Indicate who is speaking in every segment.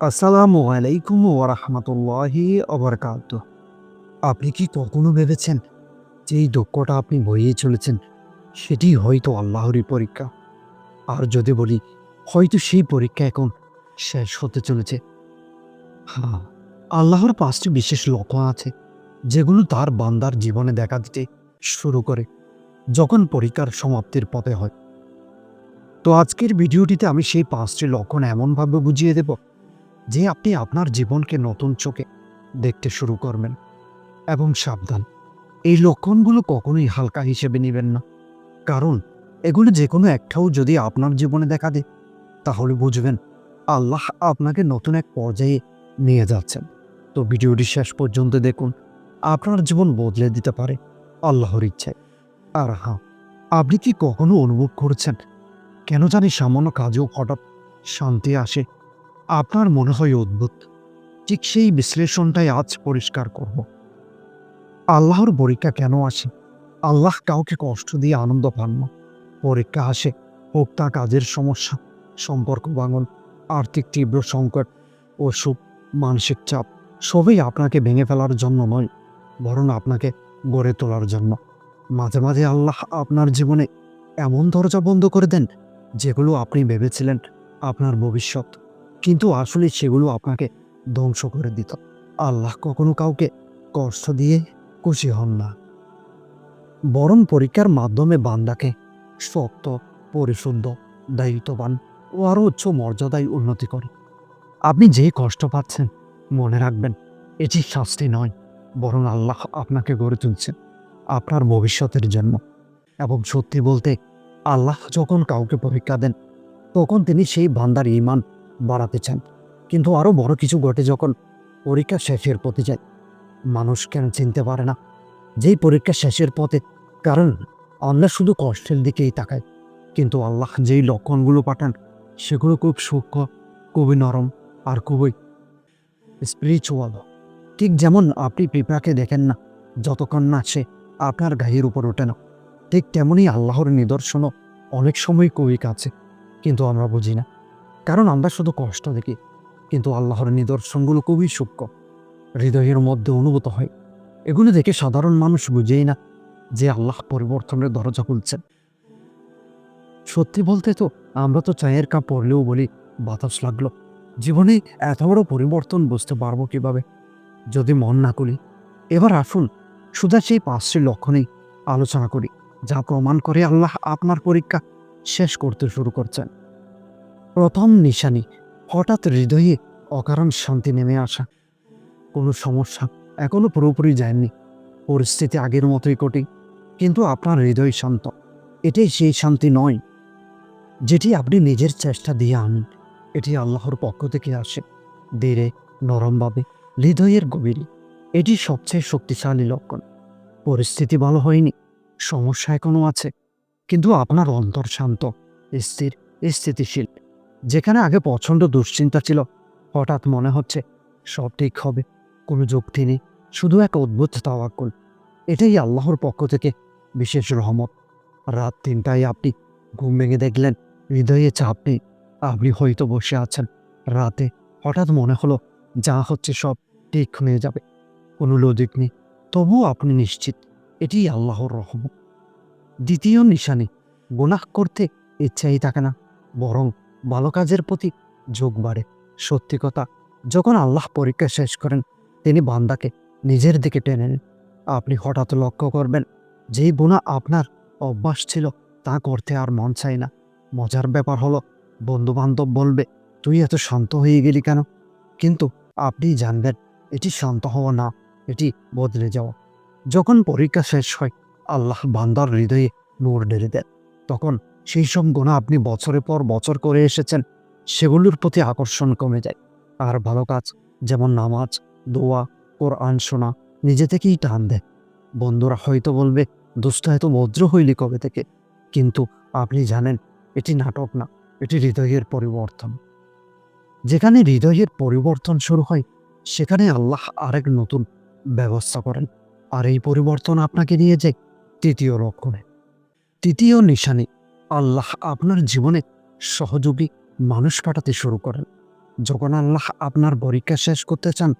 Speaker 1: আসসালামু আলাইকুম ও ওরহমতুল্লাহি অবরকাত আপনি কি কখনো ভেবেছেন যে এই দুঃখটা আপনি বইয়ে চলেছেন? সেটি হয়তো আল্লাহরই পরীক্ষা। আর যদি বলি, হয়তো সেই পরীক্ষা এখন শেষ হতে চলেছে। হ্যাঁ আল্লাহর পাঁচটি বিশেষ লক্ষ্য আছে, যেগুলো তার বান্দার জীবনে দেখা দিতে শুরু করে, যখন পরীক্ষার সমাপ্তির পথে হয়। তো আজকের ভিডিওটিতে আমি সেই পাঁচটি লক্ষণ এমনভাবে বুঝিয়ে দেব যে আপনি আপনার জীবনকে নতুন চোখে দেখতে শুরু করবেন এবং সাবধান। এই লক্ষণগুলো কখনোই হালকা হিসেবে নেবেন না। কারণ এগুলো যে কোনো একটাও যদি আপনার জীবনে দেখা দেয়, তাহলে বুঝবেন আল্লাহ আপনাকে নতুন এক পর্যায়ে নিয়ে যাচ্ছেন। তো ভিডিওটি শেষ পর্যন্ত দেখুন। আপনার জীবন বদলে দিতে পারে আল্লাহর ইচ্ছায়। আর হ্যাঁ আপনি কি কখনো অনুভব করছেন? কেন জানি সামান্য কাজেও হঠাৎ শান্তি আসে আপনার মনে হয় অদ্ভুত। ঠিক সেই বিশ্লেষণটাই আজ পরিষ্কার করব। আল্লাহর পরীক্ষা কেন আসে? আল্লাহ কাউকে কষ্ট দিয়ে আনন্দ পান না। পরীক্ষা আসে, হোক তা কাজের সমস্যা, সম্পর্ক ভাঙন, আর্থিক তীব্র সংকট, অসুখ, মানসিক চাপ, সবই আপনাকে ভেঙে ফেলার জন্য নয়, বরং আপনাকে গড়ে তোলার জন্য। মাঝে মাঝে আল্লাহ আপনার জীবনে এমন দরজা বন্ধ করে দেন, যেগুলো আপনি ভেবেছিলেন আপনার ভবিষ্যৎ। কিন্তু আসলে সেগুলো আপনাকে ধ্বংস করে দিত। আল্লাহ কখনো কাউকে কষ্ট দিয়ে খুশি হন না। বরং পরীক্ষার মাধ্যমে বান্দাকে শক্ত, পরিশুদ্ধ, দায়িত্ববান ও আরও উচ্চ মর্যাদায় উন্নতি করে। আপনি যে কষ্ট পাচ্ছেন, মনে রাখবেন, এটি শাস্তি নয়, বরং আল্লাহ আপনাকে গড়ে তুলছেন আপনার ভবিষ্যতের জন্য। এবং সত্যি বলতে, আল্লাহ যখন কাউকে পরীক্ষা দেন, তখন তিনি সেই বান্দার ইমান বাড়াতে চান। কিন্তু আরও বড় কিছু ঘটে যখন পরীক্ষা শেষের পথে যায়। মানুষ কেন চিনতে পারে না যেই পরীক্ষা শেষের পথে, কারণ আল্লাহ শুধু কষ্টের দিকেই তাকায়। কিন্তু আল্লাহ যেই লক্ষণগুলো পাঠান, সেগুলো খুব সূক্ষ্ম, খুবই নরম আর খুবই স্পিরিচুয়াল ঠিক যেমন আপনি পিঁপড়াকে দেখেন না, যতক্ষণ না সে আপনার গায়ের উপর ওঠে না, ঠিক তেমনই আল্লাহর নিদর্শনও অনেক সময় কবি কাছে। কিন্তু আমরা বুঝি না কারণ আমরা শুধু কষ্ট দেখি, কিন্তু আল্লাহর নিদর্শনগুলো খুবই সূক্ষ্ম। হৃদয়ের মধ্যে অনুভূত হয়। এগুলো দেখে সাধারণ মানুষ বুঝেই না যে আল্লাহ পরিবর্তনের দরজা খুলছেন। সত্যি বলতে তো আমরা তো চায়ের কাপ পড়লেও বলি, বাতাস লাগল। জীবনে এত বড় পরিবর্তন বুঝতে পারব কীভাবে? যদি মন না করি এবার আসুন সুদা সেই পাঁচটি লক্ষণেই আলোচনা করি, যা প্রমাণ করে আল্লাহ আপনার পরীক্ষা শেষ করতে শুরু করছেন। প্রথম নিশানি হঠাৎ হৃদয়ে অকারণ শান্তি নেমে আসা। কোনো সমস্যা এখনও পুরোপুরি যায়নি। পরিস্থিতি আগের মতোই কঠিন, কিন্তু আপনার হৃদয় শান্ত। এটাই সেই শান্তি নয় যেটি আপনি নিজের চেষ্টা দিয়ে আনেন। এটি আল্লাহর পক্ষ থেকে আসে, ধীরে, নরমভাবে, হৃদয়ের গভীরে। এটি সবচেয়ে শক্তিশালী লক্ষণ। পরিস্থিতি ভালো হয়নি, সমস্যা এখনও আছে, কিন্তু আপনার অন্তর শান্ত, স্থির, স্থিতিশীল। যেখানে আগে প্রচণ্ড দুশ্চিন্তা ছিল, হঠাৎ মনে হচ্ছে সব ঠিক হবে, কোনো যুক্তি নেই, শুধু এক অদ্ভুত তাওয়াক্কুল। এটাই আল্লাহর পক্ষ থেকে বিশেষ রহমত। রাত তিনটায় আপনি ঘুম ভেঙে দেখলেন, হৃদয়ে চাপ নেই, আপনি হয়তো বসে আছেন। রাতে হঠাৎ মনে হলো যা হচ্ছে সব ঠিক হয়ে যাবে, কোনো লজিক নেই, তবুও আপনি নিশ্চিত এটি আল্লাহর রহমত। দ্বিতীয় নিশানি গুনাহ করতে ইচ্ছাই থাকে না, বরং ভালো কাজের প্রতি যোগ বাড়ে। সত্যি কথা, যখন আল্লাহ পরীক্ষা শেষ করেন, তিনি বান্দাকে নিজের দিকে টেনে নেন। আপনি হঠাৎ লক্ষ্য করবেন, যেই বোনা আপনার অভ্যাস ছিল, তা করতে আর মন চায় না। মজার ব্যাপার হলো বন্ধু বান্ধব বলবে, তুই এত শান্ত হয়ে গেলি কেন? কিন্তু আপনি জানবেন, এটি শান্ত হওয়া না, এটি বদলে যাওয়া। যখন পরীক্ষা শেষ হয়, আল্লাহ বান্দার হৃদয়ে নূর ঢেলে দেন। তখন সেই সব গুণা আপনি বছরের পর বছর করে এসেছেন, সেগুলোর প্রতি আকর্ষণ কমে যায়। আর ভালো কাজ, যেমন নামাজ, দোয়া, কোরআন শোনা, নিজে থেকেই টান দেয়। বন্ধুরা হয়তো বলবে দুষ্ট এত ভদ্র হইলি কবে থেকে? কিন্তু আপনি জানেন, এটি নাটক না, এটি হৃদয়ের পরিবর্তন। যেখানে হৃদয়ের পরিবর্তন শুরু হয়, সেখানে আল্লাহ আরেক নতুন ব্যবস্থা করেন। আর এই পরিবর্তন আপনাকে নিয়ে যায় তৃতীয় লক্ষণে। তৃতীয় নিশানি আল্লাহ আপনার জীবনে সহযোগী মানুষ পাঠাতে শুরু করেন। যখন আল্লাহ আপনার পরীক্ষা শেষ করতে চান,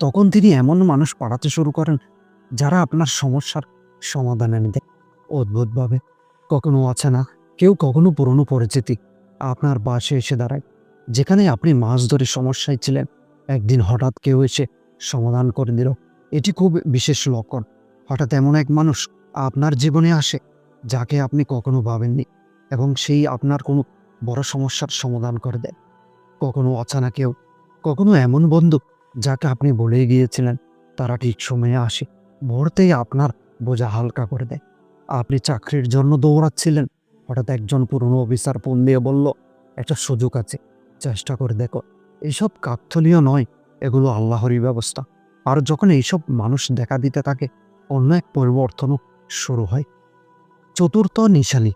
Speaker 1: তখন তিনি এমন মানুষ পাঠাতে শুরু করেন, যারা আপনার সমস্যার সমাধান এনে দেয়। অদ্ভুতভাবে, কখনো অচেনা, কেউ কখনো পুরনো পরিচিতি আপনার বাসে এসে দাঁড়ায়, যেখানে আপনি মাছ ধরে সমস্যায় ছিলেন। একদিন হঠাৎ কেউ এসে সমাধান করে দিল। এটি খুব বিশেষ লক্ষণ। হঠাৎ এমন এক মানুষ আপনার জীবনে আসে, যাকে আপনি কখনো ভাবেননি। এবং সেই আপনার কোনো বড় সমস্যার সমাধান করে দেয়। কখনো অচানা কেউ, কখনো এমন বন্ধু যাকে আপনি বলে গিয়েছিলেন, তারা ঠিক সময়ে আসে, মুহূর্তেই আপনার বোঝা হালকা করে দেয়। আপনি চাকরির জন্য দৌড়াচ্ছিলেন, হঠাৎ একজন পুরনো অফিসার ফোন দিয়ে বলল, একটা সুযোগ আছে, চেষ্টা করে দেখো। এইসব কাকথলীয় নয়, এগুলো আল্লাহরই ব্যবস্থা। আর যখন এইসব মানুষ দেখা দিতে থাকে, অন্য এক পরিবর্তনও শুরু হয়। চতুর্থ নিশানি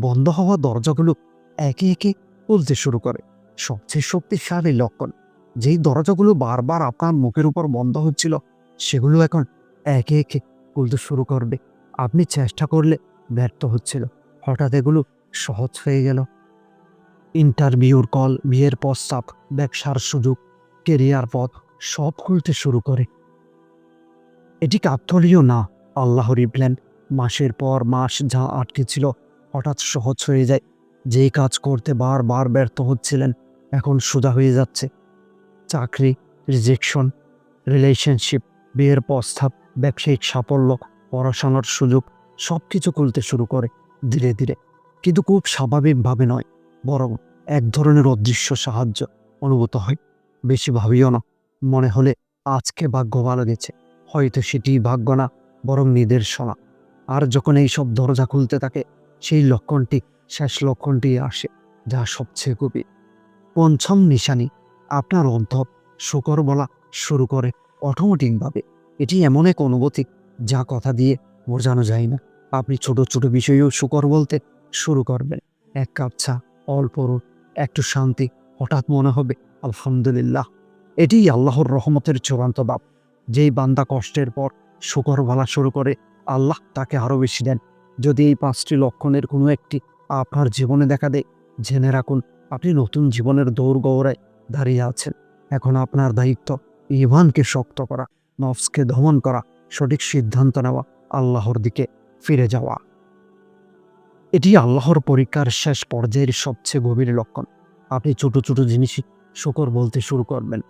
Speaker 1: বন্ধ হওয়া দরজাগুলো একে একে খুলতে শুরু করে। সবচেয়ে শক্তিশালী লক্ষণ, যেই দরজাগুলো বারবার আপনার মুখের উপর বন্ধ হচ্ছিল, সেগুলো এখন একে একে খুলতে শুরু করবে। আপনি চেষ্টা করলে ব্যর্থ হচ্ছিল। হঠাৎ এগুলো সহজ হয়ে গেল। ইন্টারভিউর কল, বিয়ের প্রস্তাব, ব্যবসার সুযোগ, কেরিয়ার পথ, সব খুলতে শুরু করে। এটি কাকতলীয় না, আল্লাহরই প্ল্যান মাসের পর মাস যা আটকে ছিল হঠাৎ সহজ হয়ে যায়। যেই কাজ করতে বারবার ব্যর্থ হচ্ছিলেন, এখন সোজা হয়ে যাচ্ছে। চাকরি রিজেকশন রিলেশনশিপ বিয়ের প্রস্তাব, ব্যবসায়িক সাফল্য, পড়াশোনার সুযোগ সব কিছু খুলতে শুরু করে ধীরে ধীরে। কিন্তু খুব স্বাভাবিকভাবে নয়, বরং এক ধরনের অদৃশ্য সাহায্য অনুভূত হয়। বেশি ভাবিও না, মনে হলে আজকে ভাগ্য ভালো গেছে, হয়তো সেটি ভাগ্য না, বরং নিদর্শনা আর যখন এই সব দরজা খুলতে থাকে সেই লক্ষণটি, শেষ লক্ষণটি আসে, যা সবচেয়ে গভীর। পঞ্চম নিশানি, আপনার অন্তর শুকর বলা শুরু করে অটোমেটিকভাবে। এটি এমন এক অনুভূতি, যা কথা দিয়ে বোঝানো যায় না। আপনি ছোট ছোট বিষয়েও শুকর বলতে শুরু করবেন। এক কাপ চা, অল্প একটু শান্তি, হঠাৎ মনে হবে, আলহামদুলিল্লাহ। এটি আল্লাহর রহমতের চূড়ান্ত বাপ। যেই বান্দা কষ্টের পর শুকর বলা শুরু করে, আল্লাহ তাকে আরও বেশি দেন। যদি এই পাঁচটি লক্ষণের কোনো একটি আপনার জীবনে দেখা দেয়, জেনে রাখুন, আপনি নতুন জীবনের দৌড় গৌড়ায় দাঁড়িয়ে আছেন। এখন আপনার দায়িত্ব ইমানকে শক্ত করা, নফসকে দমন করা, সঠিক সিদ্ধান্ত নেওয়া, আল্লাহর দিকে ফিরে যাওয়া। এটি আল্লাহর পরীক্ষার শেষ পর্যায়ের সবচেয়ে গভীর লক্ষণ। আপনি ছোট ছোট জিনিসই শুকর বলতে শুরু করবেন।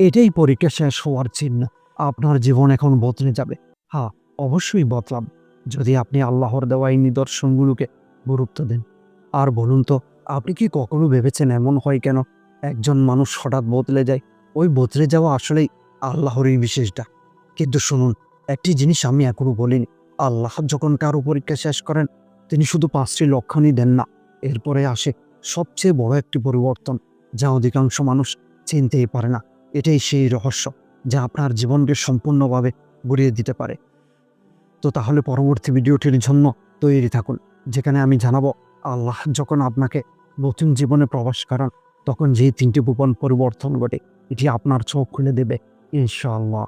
Speaker 1: এটাই পরীক্ষা শেষ হওয়ার চিহ্ন। আপনার জীবন এখন বদলে যাবে। হ্যাঁ অবশ্যই বদলাম যদি আপনি আল্লাহর দেওয়া এই নিদর্শনগুলোকে গুরুত্ব দেন। আর বলুন তো, আপনি কি কখনো ভেবেছেন এমন হয় কেন? একজন মানুষ হঠাৎ বদলে যায়। ওই বদলে যাওয়া আসলেই আল্লাহরই বিশেষটা। কিন্তু শুনুন, একটি জিনিস আমি এখনও বলিনি। আল্লাহ যখন কারও পরীক্ষা শেষ করেন, তিনি শুধু পাঁচটি লক্ষণই দেন না। এরপরে আসে সবচেয়ে বড় একটি পরিবর্তন, যা অধিকাংশ মানুষ চিনতেই পারে না। এটাই সেই রহস্য, যা আপনার জীবনকে সম্পূর্ণভাবে গড়িয়ে দিতে পারে। তো তাহলে পরবর্তী ভিডিওটির জন্য তৈরি থাকুন, যেখানে আমি জানাব, আল্লাহ যখন আপনাকে নতুন জীবনে প্রবেশ করান, তখন যে তিনটি গোপন পরিবর্তন ঘটে, এটি আপনার চোখ খুলে দেবে, ইনশাআল্লাহ।